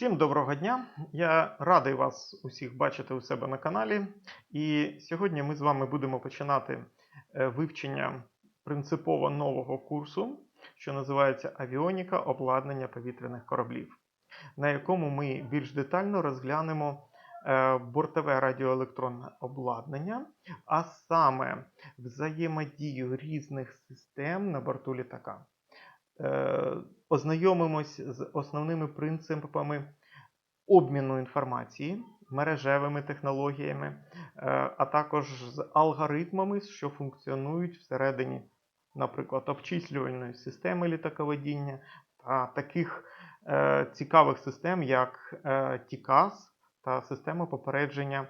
Всім доброго дня! Я радий вас усіх бачити у себе на каналі. І сьогодні ми з вами будемо починати е, вивчення принципово нового курсу, що називається Авіоніка обладнання повітряних кораблів, на якому ми більш детально розглянемо е, бортове радіоелектронне обладнання, а саме взаємодію різних систем на борту літака. Е, Ознайомимось з основними принципами обміну інформації, мережевими технологіями, е, а також з алгоритмами, що функціонують всередині, наприклад, обчислювальної системи літаководіння та таких е, цікавих систем, як е, TICAS та система попередження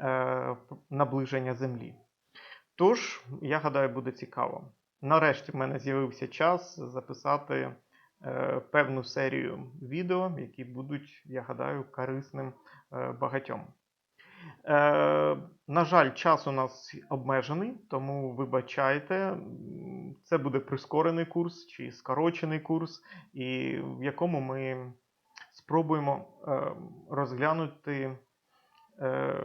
е, наближення Землі. Тож, я гадаю, буде цікаво. Нарешті в мене з'явився час записати е, певну серію відео, які будуть, я гадаю, корисним е, багатьом. Е, на жаль, час у нас обмежений, тому вибачайте, це буде прискорений курс чи скорочений курс, і в якому ми спробуємо е, розглянути е,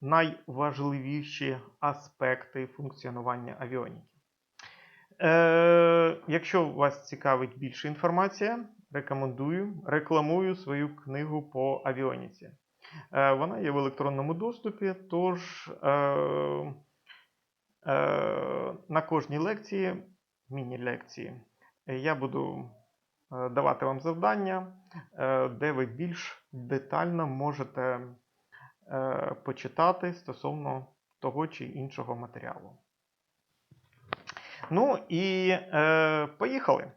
найважливіші аспекти функціонування авіоніки. Е, якщо вас цікавить більше інформація, рекомендую, рекламую свою книгу по авіоніці. Е, вона є в електронному доступі, тож е, е, на кожній лекції, міні-лекції, я буду е, давати вам завдання, е, де ви більш детально можете е, почитати стосовно того чи іншого матеріалу. Ну і е, поїхали.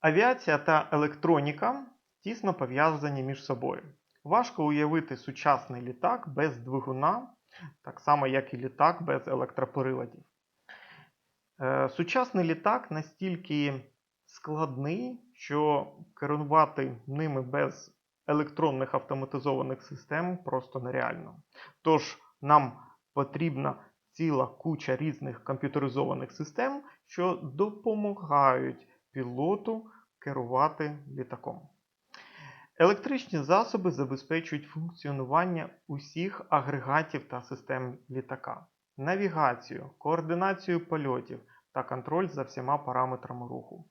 Авіація та електроніка тісно пов'язані між собою. Важко уявити сучасний літак без двигуна, так само, як і літак без електроприладів. Е, сучасний літак настільки складний, що керувати ними без електронних автоматизованих систем просто нереально. Тож нам потрібна ціла куча різних комп'ютеризованих систем, що допомагають пілоту керувати літаком. Електричні засоби забезпечують функціонування усіх агрегатів та систем літака, навігацію, координацію польотів та контроль за всіма параметрами руху.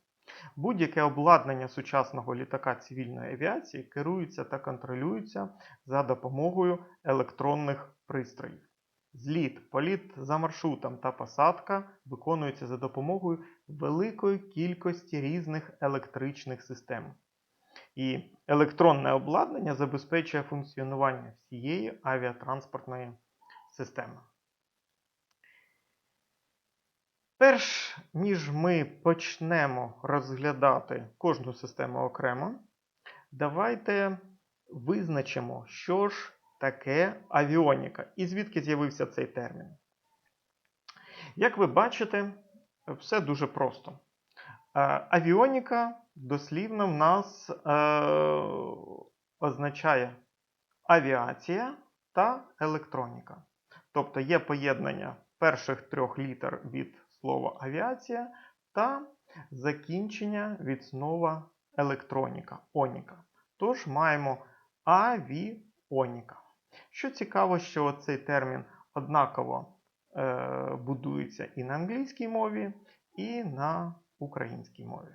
Будь-яке обладнання сучасного літака цивільної авіації керується та контролюється за допомогою електронних пристроїв. Зліт, політ за маршрутом та посадка виконуються за допомогою великої кількості різних електричних систем. І електронне обладнання забезпечує функціонування всієї авіатранспортної системи. Перш ніж ми почнемо розглядати кожну систему окремо, давайте визначимо, що ж таке авіоніка і звідки з'явився цей термін. Як ви бачите, все дуже просто. Е, Авіоніка дослівно в нас е, означає авіація та електроніка. Тобто є поєднання перших трьох літер від слова авіація та закінчення від слова електроніка, оніка. Тож маємо авіоніка. Що цікаво, що цей термін однаково е, будується і на англійській мові, і на українській мові.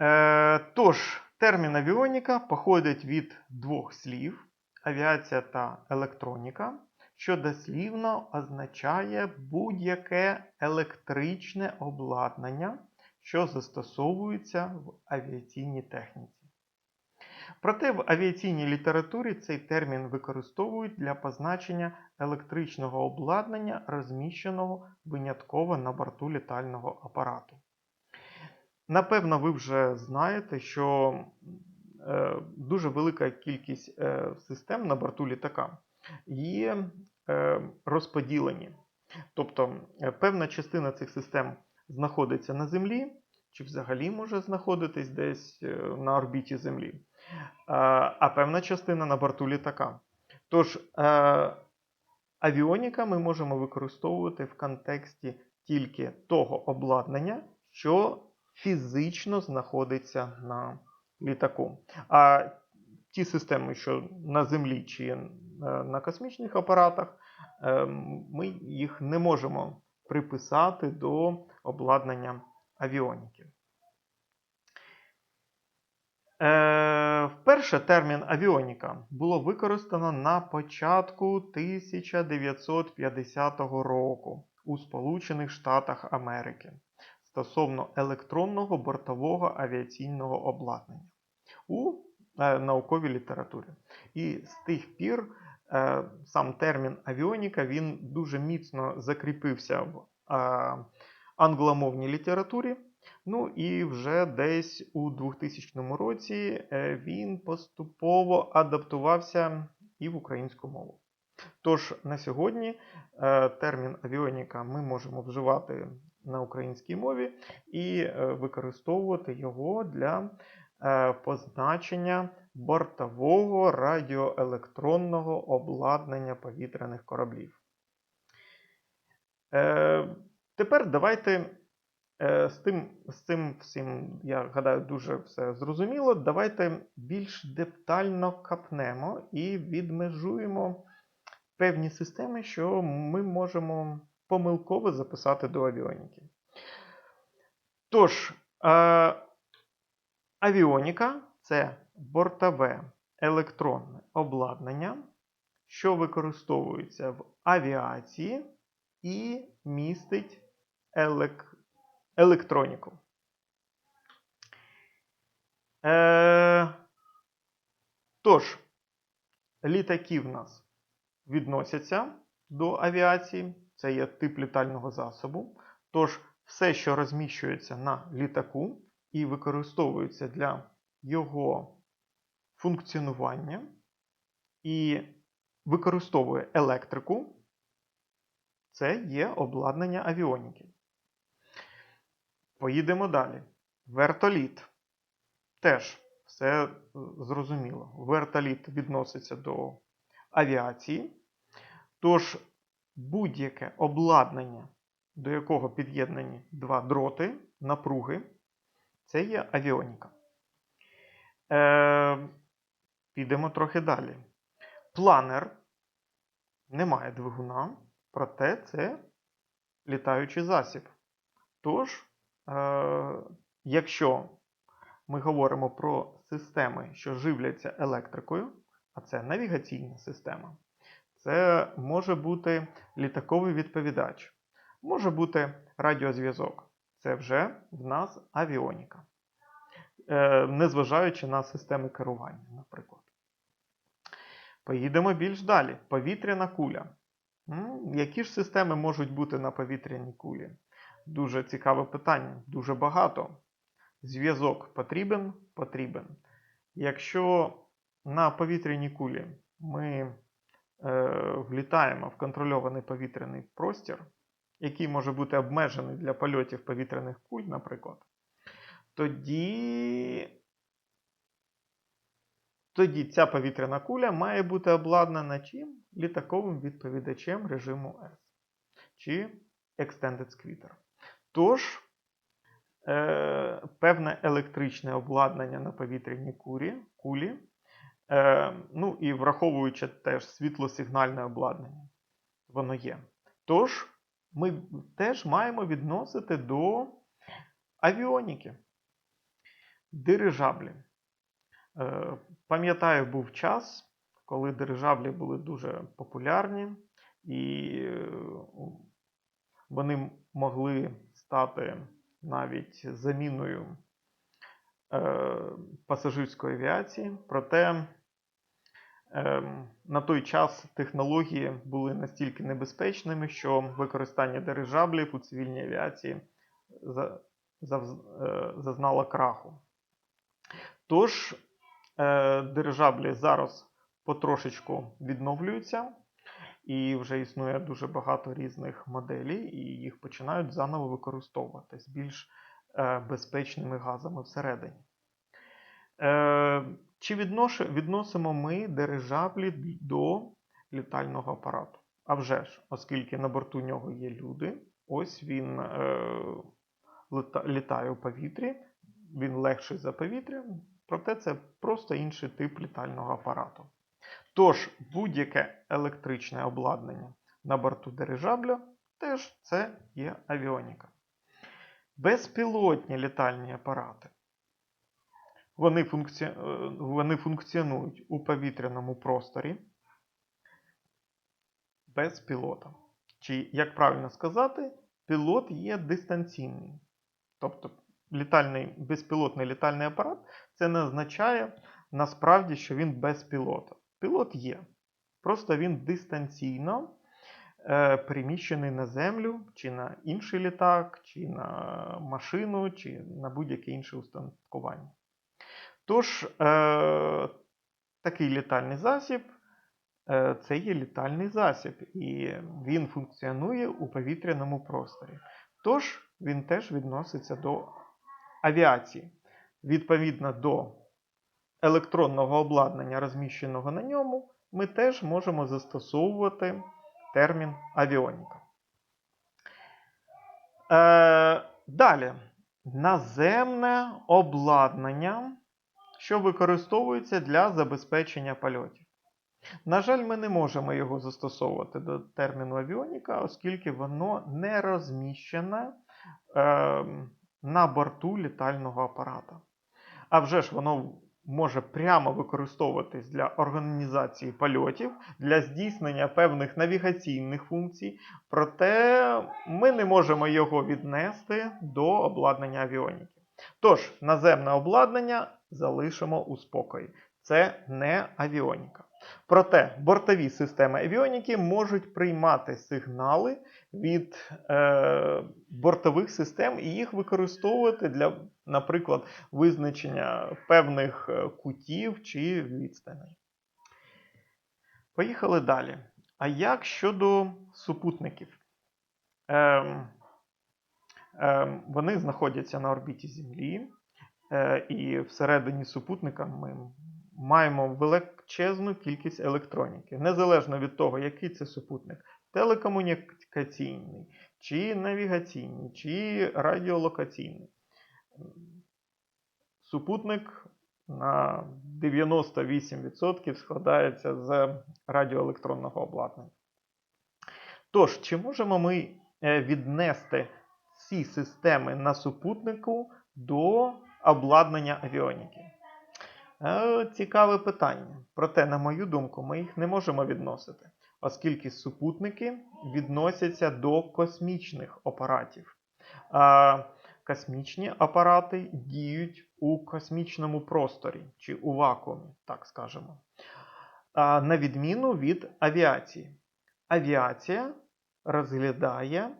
Е, тож, термін авіоніка походить від двох слів авіація та електроніка, що дослівно означає будь-яке електричне обладнання, що застосовується в авіаційній техніці. Проте в авіаційній літературі цей термін використовують для позначення електричного обладнання, розміщеного винятково на борту літального апарату. Напевно, ви вже знаєте, що е, дуже велика кількість е, систем на борту літака є е, розподілені. Тобто е, певна частина цих систем знаходиться на Землі, чи взагалі може знаходитись десь е, на орбіті Землі а певна частина на борту літака. Тож, е, авіоніка ми можемо використовувати в контексті тільки того обладнання, що фізично знаходиться на літаку. А ті системи, що на землі чи е, на космічних апаратах, е, ми їх не можемо приписати до обладнання авіоніки. Е, Вперше термін авіоніка було використано на початку 1950 року у Сполучених Штатах Америки стосовно електронного бортового авіаційного обладнання у е, науковій літературі. І з тих пір е, сам термін авіоніка він дуже міцно закріпився в е, англомовній літературі. Ну і вже десь у 2000 році е, він поступово адаптувався і в українську мову. Тож на сьогодні е, термін авіоніка ми можемо вживати на українській мові і е, використовувати його для позначення бортового радіоелектронного обладнання повітряних кораблів. Тепер давайте з тим, з цим всім, я гадаю, дуже все зрозуміло. Давайте більш детально капнемо і відмежуємо певні системи, що ми можемо помилково записати до авіоніки. Тож, е, авіоніка це бортове електронне обладнання, що використовується в авіації і містить елек... електроніку. Е... Тож, літаки в нас відносяться до авіації, це є тип літального засобу. Тож, все, що розміщується на літаку і використовується для його функціонування і використовує електрику, це є обладнання авіоніки. Поїдемо далі. Вертоліт. Теж все зрозуміло. Вертоліт відноситься до авіації. Тож, будь-яке обладнання, до якого під'єднані два дроти, напруги, це є авіоніка. Е, Підемо трохи далі. Планер не має двигуна, проте це літаючий засіб. Тож, е, якщо ми говоримо про системи, що живляться електрикою, а це навігаційна система, це може бути літаковий відповідач, може бути радіозв'язок. Це вже в нас авіоніка. Е, незважаючи на системи керування, наприклад. Поїдемо більш далі. Повітряна куля. Які ж системи можуть бути на повітряній кулі? Дуже цікаве питання, дуже багато. Зв'язок потрібен? Потрібен. Якщо на повітряній кулі ми е, влітаємо в контрольований повітряний простір, який може бути обмежений для польотів повітряних куль, наприклад, тоді, тоді ця повітряна куля має бути обладнана чим? Літаковим відповідачем режиму S чи Extended Squitter. Тож, е, певне електричне обладнання на повітряній кулі, кулі е, ну і враховуючи теж світлосигнальне обладнання, воно є. Тож, ми теж маємо відносити до авіоніки. Дирижаблі. Е, Пам'ятаю, був час, коли дирижаблі були дуже популярні, і е, вони могли стати навіть заміною е, пасажирської авіації. Проте е, на той час технології були настільки небезпечними, що використання дирижаблів у цивільній авіації за- зав- е, зазнало краху. Тож, е, дирижаблі зараз потрошечку відновлюються, і вже існує дуже багато різних моделей, і їх починають заново використовувати з більш е, безпечними газами всередині. Е, Чи відносимо ми дирижаблі до літального апарату? А вже ж, оскільки на борту нього є люди, ось він е, літає у повітрі, він легший за повітря, Проте це просто інший тип літального апарату. Тож, будь-яке електричне обладнання на борту дирижабля теж це є авіоніка. Безпілотні літальні апарати. Вони, функці... е, вони функціонують у повітряному просторі без пілота. Чи, як правильно сказати, пілот є дистанційний. Тобто літальний, безпілотний літальний апарат це не означає насправді, що він без пілота. Пілот є. Просто він дистанційно е, переміщений на землю, чи на інший літак, чи на машину, чи на будь-яке інше устаткування. Тож, е, такий літальний засіб е, це є літальний засіб, і він функціонує у повітряному просторі. Тож, він теж відноситься до авіації. Відповідно до електронного обладнання, розміщеного на ньому, ми теж можемо застосовувати термін авіоніка. Е, далі. Наземне обладнання, що використовується для забезпечення польотів. На жаль, ми не можемо його застосовувати до терміну авіоніка, оскільки воно не розміщене е, на борту літального апарата. А вже ж воно може прямо використовуватись для організації польотів, для здійснення певних навігаційних функцій, проте ми не можемо його віднести до обладнання авіоніки. Тож, наземне обладнання залишимо у спокої. Це не авіоніка. Проте бортові системи авіоніки можуть приймати сигнали від е, бортових систем і їх використовувати для, наприклад, визначення певних е, кутів чи відстаней. Поїхали далі. А як щодо супутників? Ем, ем, вони знаходяться на орбіті Землі, е, і всередині супутника ми маємо величезну кількість електроніки. Незалежно від того, який це супутник телекомунікаційний, чи навігаційний, чи радіолокаційний. Супутник на 98% складається з радіоелектронного обладнання. Тож, чи можемо ми е, віднести ці системи на супутнику до обладнання авіоніки? Е, Цікаве питання. Проте, на мою думку, ми їх не можемо відносити, оскільки супутники відносяться до космічних апаратів. А космічні апарати діють у космічному просторі чи у вакуумі, так скажемо. На відміну від авіації. Авіація розглядає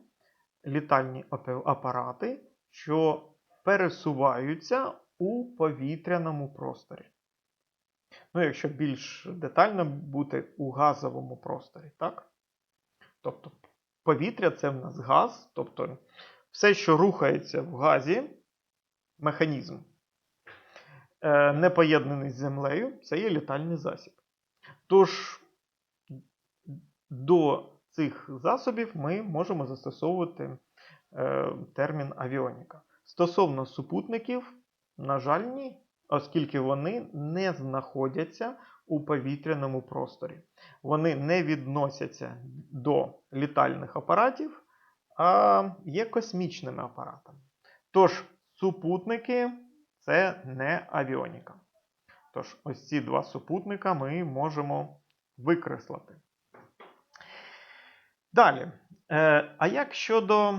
літальні апарати, що пересуваються у повітряному просторі. Ну, якщо більш детально бути у газовому просторі, так? Тобто повітря це в нас газ, тобто все, що рухається в газі, механізм, е, не поєднаний з землею, це є літальний засіб. Тож до цих засобів ми можемо застосовувати е, термін авіоніка. Стосовно супутників, на жаль, ні, оскільки вони не знаходяться у повітряному просторі. Вони не відносяться до літальних апаратів, а є космічними апаратами. Тож, супутники це не авіоніка. Тож, ось ці два супутника ми можемо викреслити. Далі. Е, а як щодо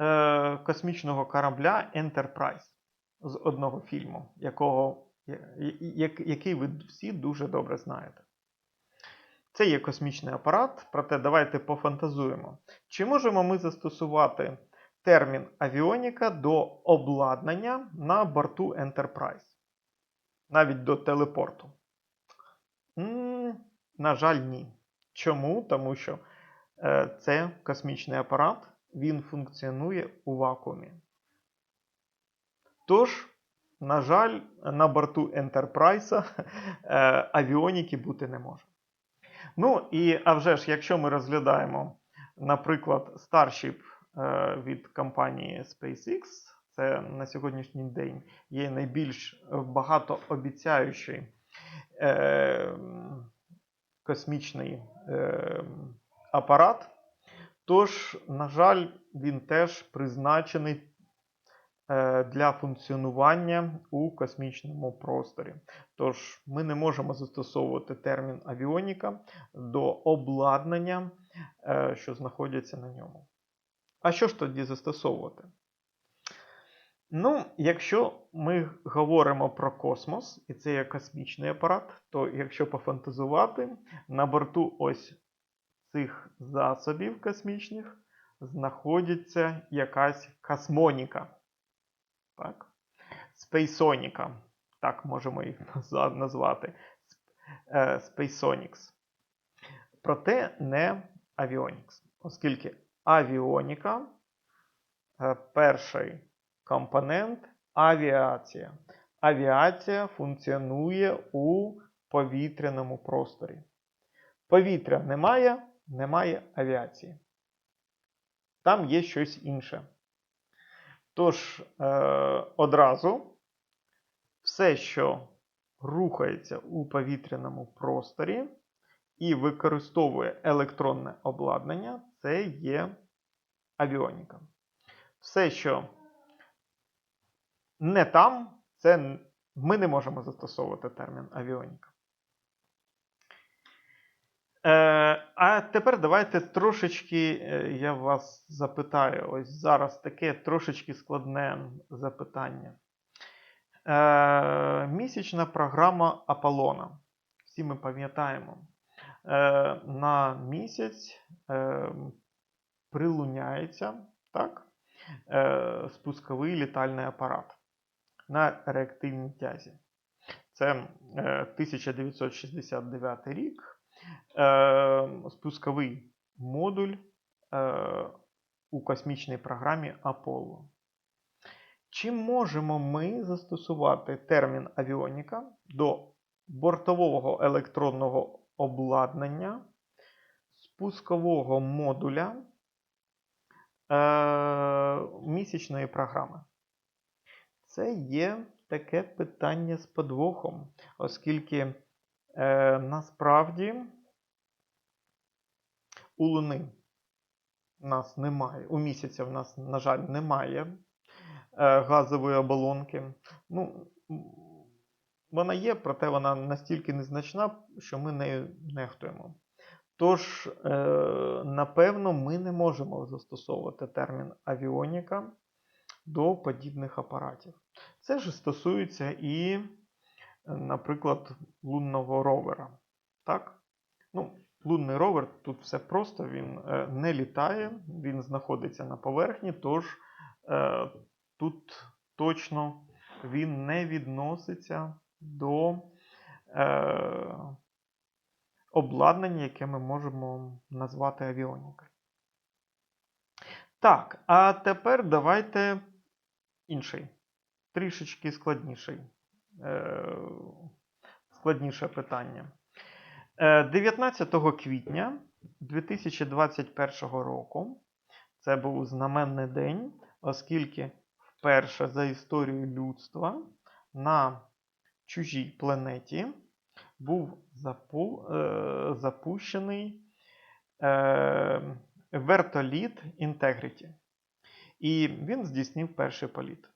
е, космічного корабля Enterprise з одного фільму, якого, який ви всі дуже добре знаєте? Це є космічний апарат, проте давайте пофантазуємо. Чи можемо ми застосувати термін авіоніка до обладнання на борту Enterprise? Навіть до телепорту? М, на жаль, ні. Чому? Тому що е, це космічний апарат, він функціонує у вакуумі. Тож, на жаль, на борту Enterprise е, авіоніки бути не може. Ну і а вже ж, якщо ми розглядаємо, наприклад, Starship е, від компанії SpaceX, це на сьогоднішній день є найбільш багатообіцяючий е, космічний е, апарат. Тож, на жаль, він теж призначений для функціонування у космічному просторі. Тож ми не можемо застосовувати термін авіоніка до обладнання, е, що знаходяться на ньому. А що ж тоді застосовувати? Ну, якщо ми говоримо про космос, і це є космічний апарат, то якщо пофантазувати, на борту ось цих засобів космічних знаходиться якась космоніка. Так? Спейсоніка. Так можемо їх назвати. Спейсонікс. Проте не авіонікс. Оскільки авіоніка е, перший компонент авіація. Авіація функціонує у повітряному просторі. Повітря немає, немає авіації. Там є щось інше. Тож, е, одразу все, що рухається у повітряному просторі і використовує електронне обладнання, це є авіоніка. Все, що не там, це ми не можемо застосовувати термін авіоніка. Е, а тепер давайте трошечки е, я вас запитаю. Ось зараз таке трошечки складне запитання. Е, місячна програма Аполлона. Всі ми пам'ятаємо. На місяць прилуняється так, спусковий літальний апарат на реактивній тязі. Це е, 1969 рік. Е, спусковий модуль е, у космічній програмі Аполло. Чи можемо ми застосувати термін авіоніка до бортового електронного обладнання спускового модуля е, місячної програми? Це є таке питання з подвохом, оскільки е, насправді у Луни в нас немає, у місяця в нас, на жаль, немає е, газової оболонки. Ну, вона є, проте вона настільки незначна, що ми нею нехтуємо. Тож, е, напевно, ми не можемо застосовувати термін авіоніка до подібних апаратів. Це ж стосується і, е, наприклад, лунного ровера. Так? Ну, лунний ровер тут все просто, він е, не літає, він знаходиться на поверхні, тож е, тут точно він не відноситься до е, обладнання, яке ми можемо назвати авіонікою. Так, а тепер давайте інший, трішечки складніший, складніше питання. Е, 19 квітня 2021 року це був знаменний день, оскільки вперше за історію людства на чужій планеті був запу, е, запущений е, вертоліт Integrity. І він здійснив перший політ.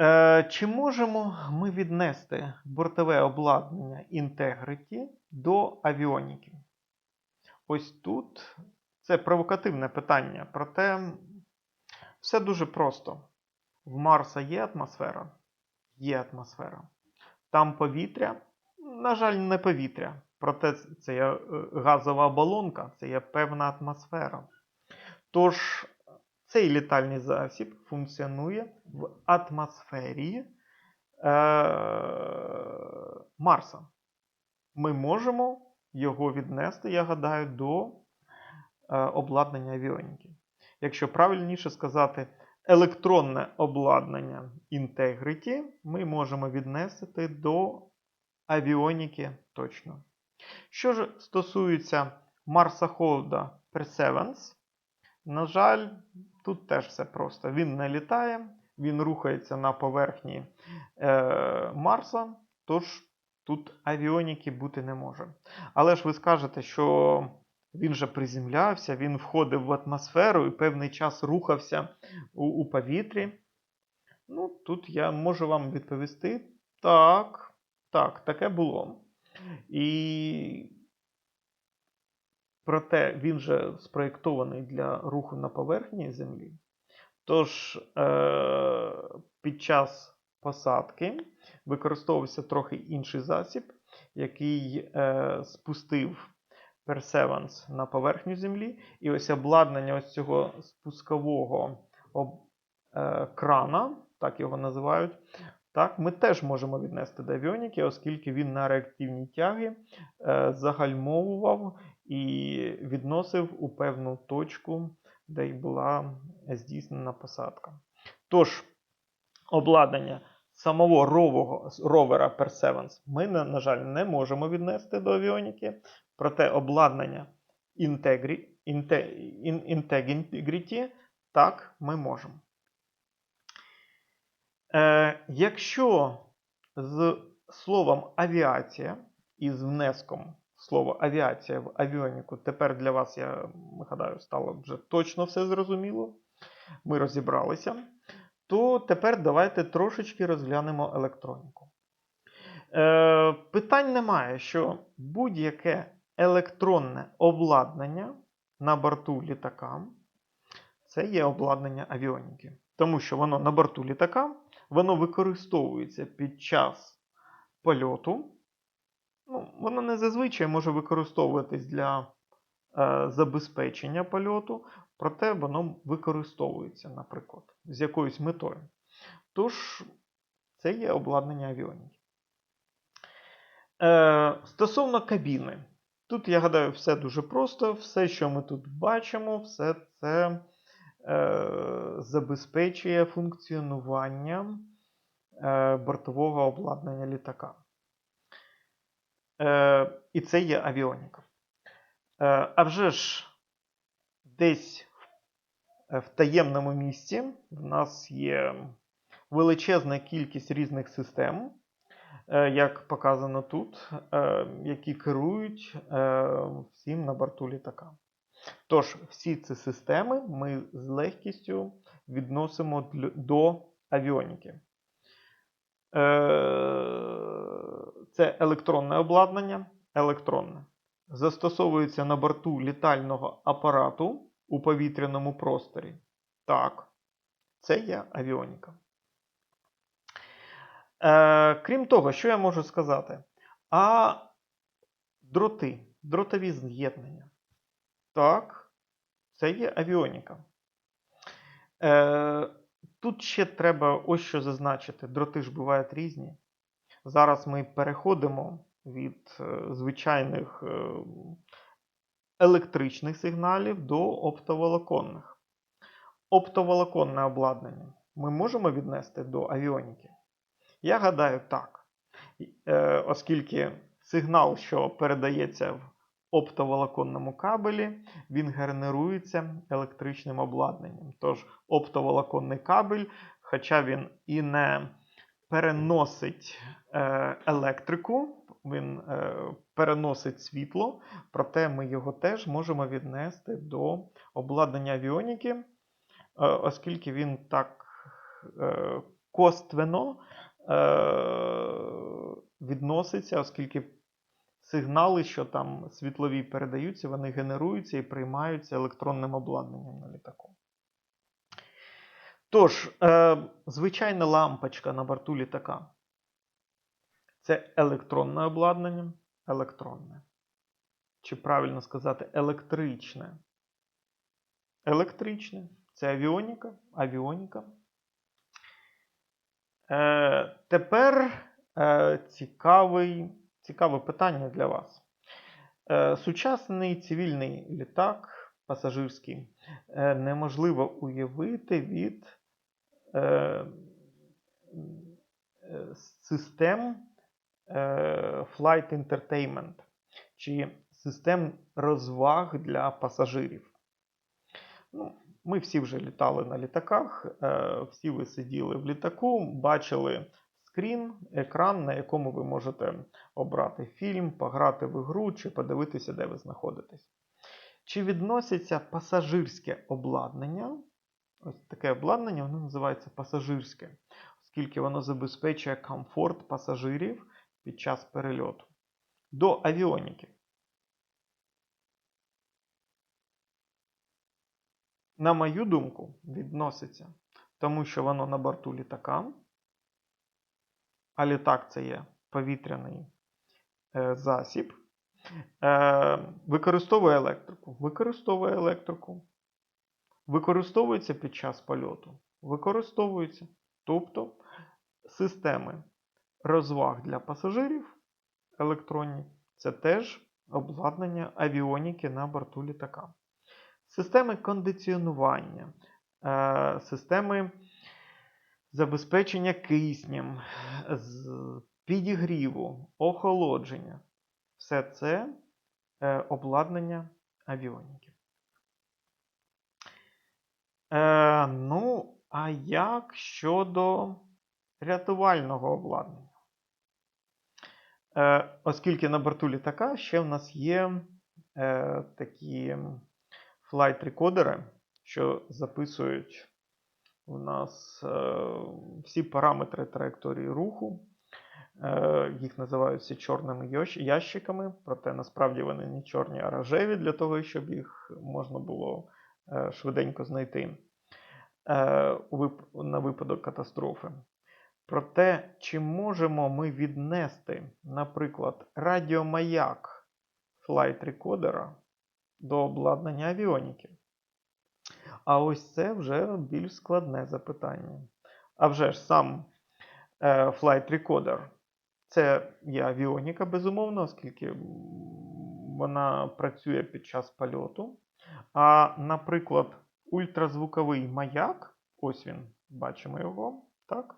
Е, Чи можемо ми віднести бортове обладнання Integrity до авіоніки? Ось тут це провокативне питання, проте все дуже просто. В Марса є атмосфера? Є атмосфера. Там повітря? На жаль, не повітря. Проте це є е, газова оболонка, це є певна атмосфера. Тож цей літальний засіб функціонує в атмосфері е, Марса. Ми можемо його віднести, я гадаю, до е, обладнання авіоніки. Якщо правильніше сказати, електронне обладнання Integrity ми можемо віднести до авіоніки точно. Що ж стосується марсохода Perseverance, На жаль, тут теж все просто. Він не літає, він рухається на поверхні е, Марса, тож тут авіоніки бути не може. Але ж ви скажете, що він же приземлявся, він входив в атмосферу і певний час рухався у, у повітрі. Ну, тут я можу вам відповісти. Так, так, таке було. І проте він же спроєктований для руху на поверхні Землі. Тож е- під час посадки використовувався трохи інший засіб, який е- спустив Perseverance на поверхню Землі. І ось обладнання ось цього спускового об- е- крана, так його називають. Так, ми теж можемо віднести до авіоніки, оскільки він на реактивній тяги е, загальмовував і відносив у певну точку, де й була здійснена посадка. Тож, обладнання самого рового, ровера Perseverance ми, на, жаль, не можемо віднести до авіоніки, проте обладнання Integri, Inte, In- Integrity так ми можемо. Е, якщо з словом авіація і з внеском слова авіація в авіоніку тепер для вас, я гадаю, стало вже точно все зрозуміло. Ми розібралися. То тепер давайте трошечки розглянемо електроніку. Е, питань немає, що будь-яке електронне обладнання на борту літака це є обладнання авіоніки. Тому що воно на борту літака воно використовується під час польоту. Ну, Воно не зазвичай може використовуватись для е, забезпечення польоту, проте воно використовується, наприклад, з якоюсь метою. Тож, це є обладнання авіоніки. Е, стосовно кабіни. Тут, я гадаю, все дуже просто. Все, що ми тут бачимо, все це е, забезпечує функціонування е, бортового обладнання літака. Е, і це є авіоніка. Е, а вже ж десь в, в таємному місці в нас є величезна кількість різних систем, е, як показано тут, е, які керують е, всім на борту літака. Тож, всі ці системи ми з легкістю відносимо до авіоніки. Е, Це електронне обладнання. Електронне. Застосовується на борту літального апарату у повітряному просторі. Так, це є авіоніка. Е, крім того, що я можу сказати? А дроти, дротові з'єднання. Так, це є авіоніка. Е, тут ще треба ось що зазначити: дроти ж бувають різні. Зараз ми переходимо від е, звичайних е, електричних сигналів до оптоволоконних. Оптоволоконне обладнання ми можемо віднести до авіоніки? Я гадаю, так. Е, Оскільки сигнал, що передається в оптоволоконному кабелі, він генерується електричним обладнанням. Тож оптоволоконний кабель, хоча він і не переносить е, електрику, він е, переносить світло, проте ми його теж можемо віднести до обладнання авіоніки, е, оскільки він так коственно е, відноситься, оскільки сигнали, що там світлові передаються, вони генеруються і приймаються електронним обладнанням на літаку. Тож, е, звичайна лампочка на борту літака. Це електронне обладнання. Електронне. Чи правильно сказати електричне? Електричне. Це авіоніка. Авіоніка. Е, тепер е, цікавий, цікаве питання для вас. Е, сучасний цивільний літак пасажирський е, неможливо уявити від систем е, Flight Entertainment чи систем розваг для пасажирів. Ну, ми всі вже літали на літаках, е, всі ви сиділи в літаку, бачили скрін, екран, на якому ви можете обрати фільм, пограти в ігру чи подивитися, де ви знаходитесь. Чи відноситься пасажирське обладнання? Ось таке обладнання, воно називається пасажирське, оскільки воно забезпечує комфорт пасажирів під час перельоту. До авіоніки. На мою думку, відноситься, тому що воно на борту літака, а літак це є повітряний е, засіб. Е, використовує електрику. Використовує електрику. Використовується під час польоту. Використовується. Тобто системи розваг для пасажирів електронні це теж обладнання авіоніки на борту літака. Системи кондиціонування, е, системи забезпечення киснем, підігріву, охолодження. Все це е, обладнання авіоніки. Е, ну, а як щодо рятувального обладнання? Е, оскільки на борту літака ще в нас є е, такі флайт-рекодери, що записують у нас е, всі параметри траєкторії руху. Е, їх називаються чорними ящиками, проте насправді вони не чорні, а рожеві для того, щоб їх можна було швиденько знайти е, на випадок катастрофи. Проте, чи можемо ми віднести, наприклад, радіомаяк флайт-рекодера до обладнання авіоніки? А ось це вже більш складне запитання. А вже ж сам е, Flight Recorder це є авіоніка, безумовно, оскільки вона працює під час польоту. А, наприклад, ультразвуковий маяк, ось він, бачимо його, так?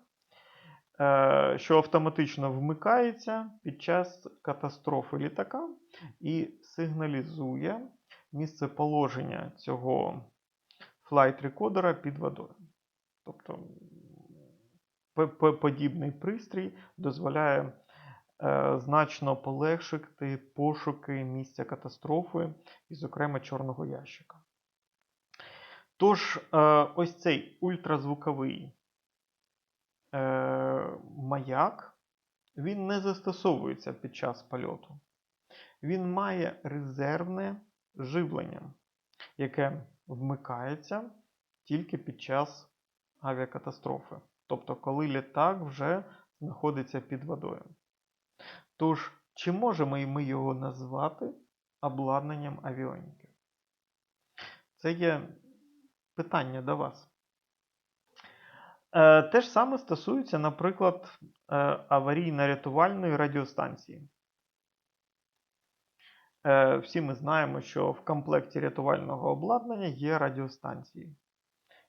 Е, що автоматично вмикається під час катастрофи літака і сигналізує місце положення цього флайт-рекодера під водою. Тобто подібний пристрій дозволяє значно полегшити пошуки місця катастрофи і, зокрема, чорного ящика. Тож, е, ось цей ультразвуковий е, маяк, він не застосовується під час польоту. Він має резервне живлення, яке вмикається тільки під час авіакатастрофи. Тобто, коли літак вже знаходиться під водою. Тож, чи можемо і ми його назвати обладнанням авіоніки? Це є питання до вас. Е, те ж саме стосується, наприклад, е, аварійно-рятувальної радіостанції. Е, всі ми знаємо, що в комплекті рятувального обладнання є радіостанції.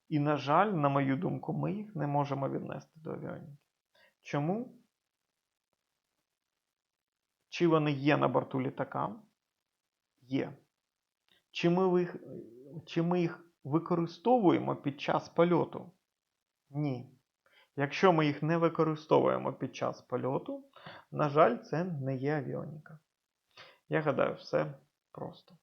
І, на жаль, на мою думку, ми їх не можемо віднести до авіоніки. Чому? Чи вони є на борту літака? Є. Чи ми їх, чи ми їх використовуємо під час польоту? Ні. Якщо ми їх не використовуємо під час польоту, на жаль, це не є авіоніка. Я гадаю, все просто.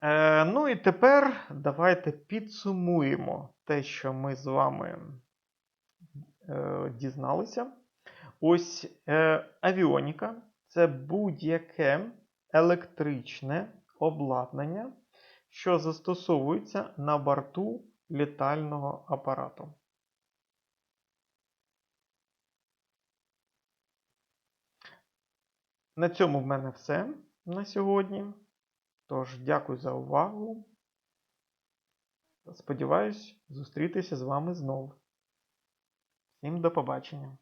Е, ну і тепер давайте підсумуємо те, що ми з вами е, дізналися. Ось е, авіоніка це будь-яке електричне обладнання, що застосовується на борту літального апарату. На цьому в мене все на сьогодні. Тож, дякую за увагу. Сподіваюсь зустрітися з вами знову. Всім до побачення!